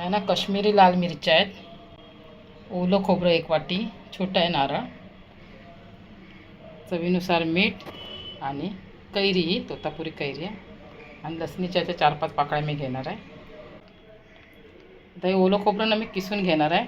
ह्या ना कश्मीरी लाल मिरच्या आहेत. ओलं खोबरं एक वाटी छोटा आहे नारळ. चवीनुसार मीठ आणि कैरी ही तोतापुरी कैरी आहे. आणि लसणीच्या त्या चार पाच पाकळ्या मी घेणार आहे. आता हे ओलं खोबरं ना मी किसून घेणार आहे.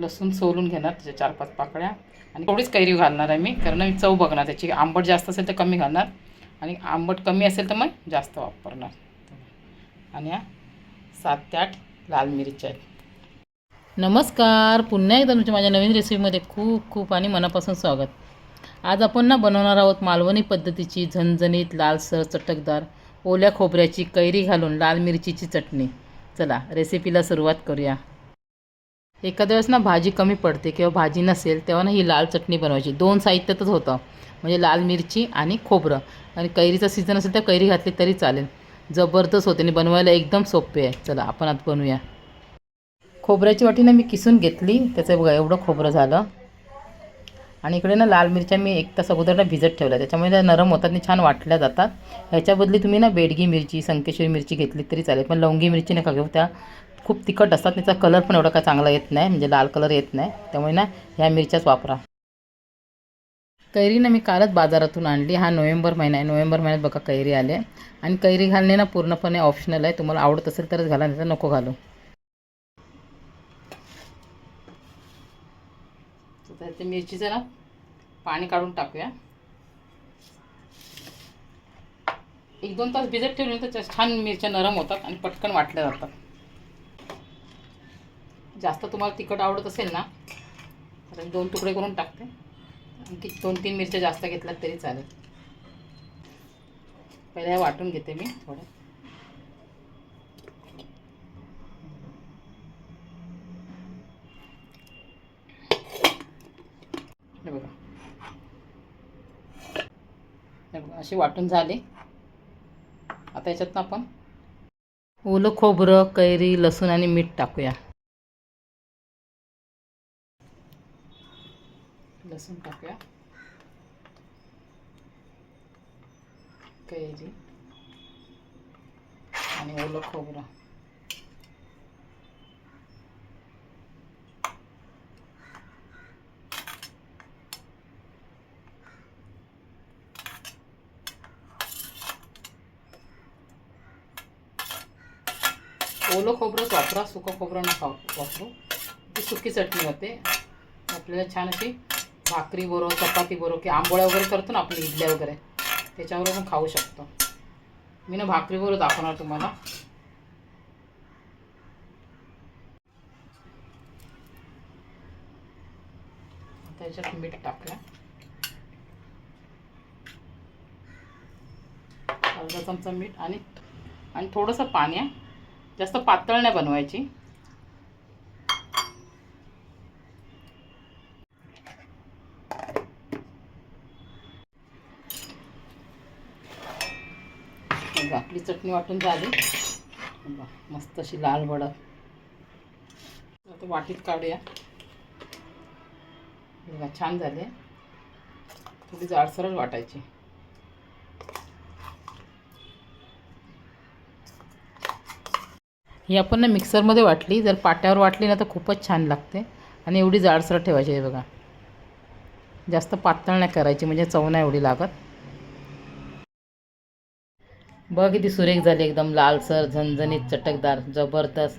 लसूण सोलून घेणार त्याच्या चार पाच पाकळ्या. आणि थोडीच कैरी घालणार आहे मी कारण मी चव बघणार त्याची आंबट जास्त असेल तर कमी घालणार. आणि आंबट कमी असेल तर मग जास्त वापरणार. आणि सात ते आठ लाल मिरच्या नमस्कार पुन्हा एकदा तुमच्या माझ्या नवीन रेसिपीमध्ये खूप खूप आणि मनापासून स्वागत. आज आपण ना बनवणार आहोत मालवणी पद्धतीची झणझणीत लालसर चटकदार ओल्या खोबऱ्याची कैरी घालून लाल मिरचीची चटणी. चला रेसिपीला सुरुवात करूया. एखाद्या वेळेस ना भाजी कमी पडते किंवा भाजी नसेल तेव्हा ना ही लाल चटणी बनवायची. दोन साहित्यातच होतं. म्हणजे लाल मिरची आणि खोबरं. आणि कैरीचा सीझन असेल तर कैरी घातली तरी चालेल. जबरदस्त होते आणि बनवायला एकदम सोपे आहे. चला आपण आता बनवूया. खोबऱ्याची वाटी ना मी किसून घेतली. त्याचं बघा एवढं खोबरं झालं. आणि इकडे ना लाल मिरच्या मी एक तास अगोदर भिजत ठेवल्या. त्याच्यामुळे त्या नरम होतात आणि छान वाटल्या जातात. ह्याच्याबदली तुम्ही ना बेडगी मिरची संकेश्वरी मिरची घेतली तरी चालेल. पण लवंगी मिरची नका घेऊ. त्या खूप तिखट असतात त्याचा कलर पण एवढा काय चांगला येत नाही. म्हणजे लाल कलर येत नाही. त्यामुळे ना ह्या मिरच्याच वापरा. कैरी ना मी कालच बाजारातून आणली. हा नोव्हेंबर महिना आहे. नोव्हेंबर महिन्यात बघा कैरी आले. आणि कैरी घालणे ना पूर्णपणे ऑप्शनल आहे. तुम्हाला आवडत असेल तरच घाला नाही तर नको घालू. तर ते मिरचीचं ना पाणी काढून टाकूया. एक दोन तास भिजत ठेवले तर छान मिरच्या नरम होतात आणि पटकन वाटल्या जातात. जास्त तुम्हाला तिखट आवडत असेल ना तर दोन तुकडे करून टाकते. दोन तीन मिरच्या जास्त घेतल्यात तरी चालेल. पहिल्या वाटून घेते मी थोडं. हे बघा. हे बघा अशी वाटून झाली. आता याच्यातनं आपण ओलं खोबरं कैरी लसूण आणि मीठ टाकूया. लसूण टाकूया कैरी आणि ओलं खोबरं ओलं खोबरंच वापरा सुकं खोबरं नका वापरू ती सुकी चटणी होते आपल्याला छान अशी भाकरी बरोबर चपाती बरोबर की आंबोळ्या वगैरे करतो ना आपण इडल्या वगैरे त्याच्यावर पण खाऊ शकतो. मी ना भाकरीबरोबर दाखवणार तुम्हाला. आता याच्यात मीठ टाकलं. अर्धा चमचा मीठ आणि आणि थोडंसं पाणी आहे जास्त पातळ नाही बनवायची. बघा, आपली चटणी वाटून झाली. बघा, मस्त अशी लाल भडक आता वाटीत काढूया. बघा छान झाले. थोडी जाडसरच वाटायची. ही आपण ना मिक्सरमध्ये वाटली. जर पाट्यावर वाटली ना तर खूपच छान लागते. आणि एवढी जाडसर ठेवायची आहे बघा. जास्त पातळ नाही करायची म्हणजे चव नाही एवढी लागत. बघा किती सुरेख झाली एकदम लालसर झणझणीत चटकदार जबरदस्त.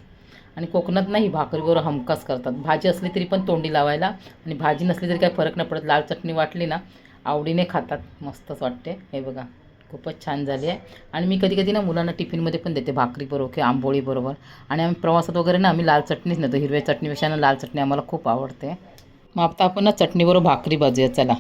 आणि कोकणात नाही भाकरीबरोबर हमखास करतात. भाजी असली तरी पण तोंडी लावायला. आणि भाजी नसली तरी काही फरक नाही पडत. लाल चटणी वाटली ना आवडीने खातात. मस्तच वाटते. हे बघा खूपच छान झाली आहे. आणि मी कधी कधी ना मुलांना टिफिनमध्ये पण देते भाकरीबरोबर किंवा आंबोळीबरोबर आणि आम्ही प्रवासात वगैरे ना आम्ही लाल चटणीच नेतो. हिरव्या चटणीपेक्षा ना लाल चटणी आम्हाला खूप आवडते. मग आता आपण ना चटणीबरोबर भाकरी भाजूया. चला.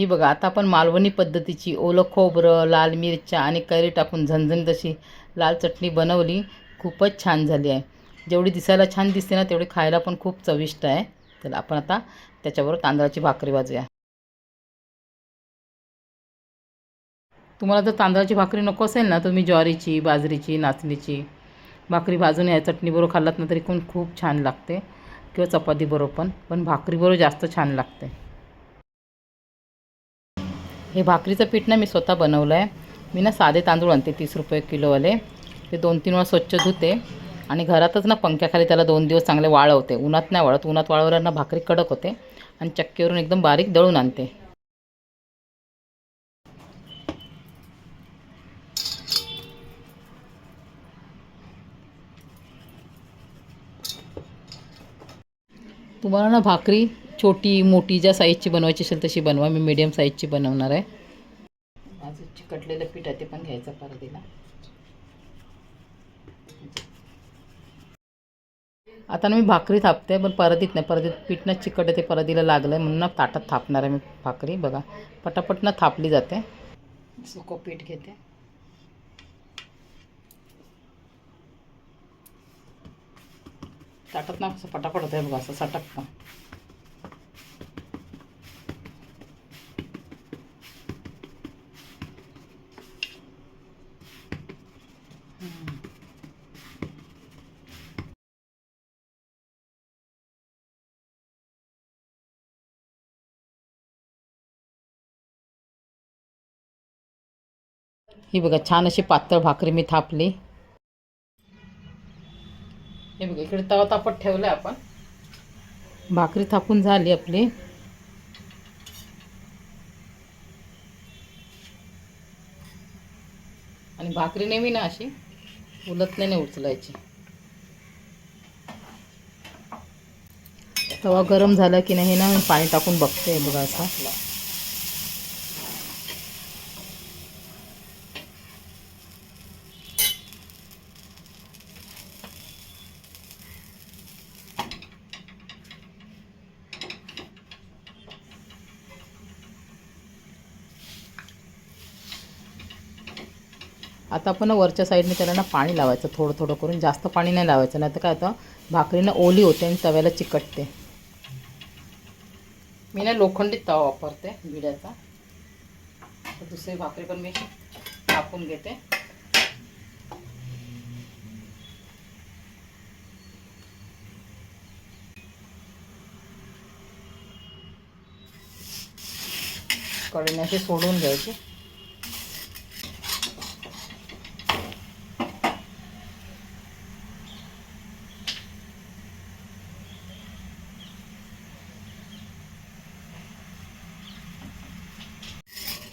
ही बघा आता आपण मालवणी पद्धतीची ओलं खोबरं लाल मिरच्या आणि कैरी टाकून झणझणीत अशी लाल चटणी बनवली. खूपच छान झाली आहे. जेवढी दिसायला छान दिसते ना तेवढी खायला पण खूप चविष्ट आहे. तर आपण आता त्याच्याबरोबर तांदळाची भाकरी वाजूया तुम्हाला जर तांदळाची भाकरी नको असेल ना तुम्ही ज्वारीची बाजरीची नाचणीची भाकरी भाजून या चटणीबरोबर खाल्लात ना तरी पण खूप छान लागते. किंवा चपातीबरोबर पण पण भाकरीबरोबर जास्त छान लागते. हे भाकरीचं पीठ ना मी स्वतः बनवलं आहे. मी ना साधे तांदूळ आणते तीस रुपये किलोवाले. ते दोन तीन वेळा स्वच्छ धुते आणि घरातच ना पंख्याखाली त्याला दोन दिवस चांगले वाळवते. उन्हात नाही वाळत. उन्हात वाळवल्यानं ना भाकरी कडक होते आणि चक्कीवरून एकदम बारीक दळून आणते. तुम्हाला ना भाकरी छोटी मोठी ज्या साईजची बनवायची असेल तशी बनवा. मी मीडियम साईजची बनवणार आहे. माझं चिकटलेलं पीठ आहे ते पण घ्यायचं परदीला. आता ना मी भाकरी थापते पण परदीत नाही. परदीत पीठ ना चिकट आहे ते परदीला लागलं आहे म्हणून ना ताटात थापणार आहे मी भाकरी. बघा पटापट ना थापली जाते. सुकं पीठ घेते. ताटात ना असं पटापट होतं बघा असं सटकतं. ही बघा छान अशी पातळ भाकरी मी थापली. हे बघा इकडे तवा तापत ठेवलं आपण. भाकरी थापून झाली आपली. आणि भाकरी नेहमी ना अशी उलत नाही उचलायची. तवा गरम झाला की नाही ना मी पाणी टाकून बघते बघा असं आता आपण वरच्या साईडने त्याला ना पाणी लावायचं थोडं थोडं करून जास्त पाणी नाही लावायचं नाही तर काय होतं भाकरीनं ओली होते आणि तव्याला चिकटते. मी ना लोखंडी तवा वापरते विड्याचा. तर दुसरी भाकरी पण मी टाकून घेते. कडेने सोडून घ्यायची.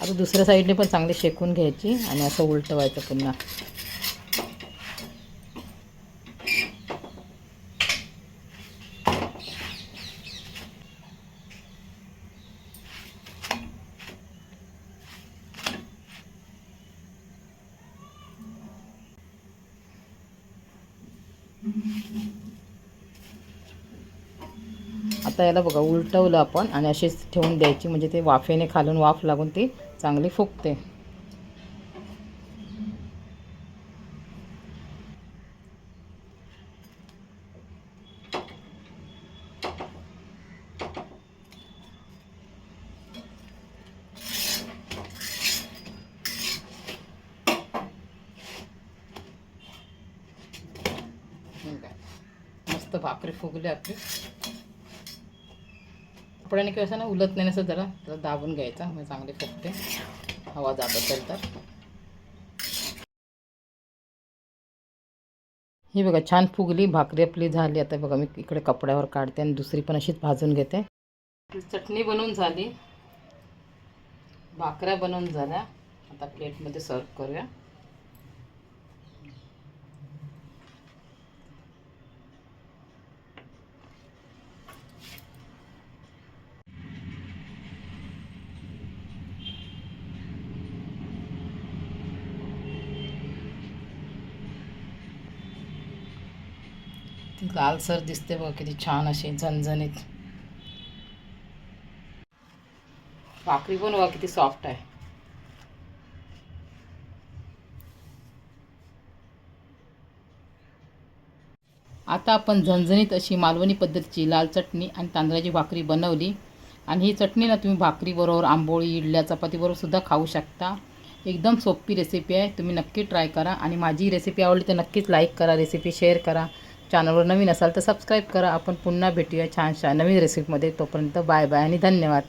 आता दुसऱ्या साईडने पण चांगली शेकून घ्यायची आणि असं उलटवायचं पुन्हा. आता याला बघा उलटवलं आपण आणि अशीच ठेवून द्यायची. म्हणजे ते वाफेने खालून वाफ लागून ती चांगली फुगते. मस्त भाकरी फुगली आपली कपड्याने किंवा असं ना उलत नाही असं जरा त्याला दाबून घ्यायचा. म्हणजे चांगले फुगते. हवा जात असेल तर. ही बघा छान फुगली. भाकरी आपली झाली. आता बघा मी इकडे कपड्यावर काढते आणि दुसरी पण अशीच भाजून घेते. चटणी बनवून झाली. भाकऱ्या बनवून झाल्या. आता प्लेटमध्ये सर्व करूया. लालसर दिसते बघ किती छान अशी झणझणीत. भाकरी पण बघा किती सॉफ्ट आहे. आता आपण झणझणीत अशी मालवणी पद्धतीची लाल चटणी आणि तांदळाची भाकरी बनवली. आणि ही चटणी ना तुम्ही भाकरीबरोबर आंबोळी इडल्या चपातीबरोबर सुद्धा खाऊ शकता. एकदम सोपी रेसिपी आहे. तुम्ही नक्की ट्राय करा. आणि माझी रेसिपी आवडली तर नक्कीच लाईक करा रेसिपी शेअर करा. चॅनलवर नवीन असाल तर सबस्क्राईब करा. आपण पुन्हा भेटूया छानशा नवीन रेसिपीमध्ये तोपर्यंत बाय बाय आणि धन्यवाद.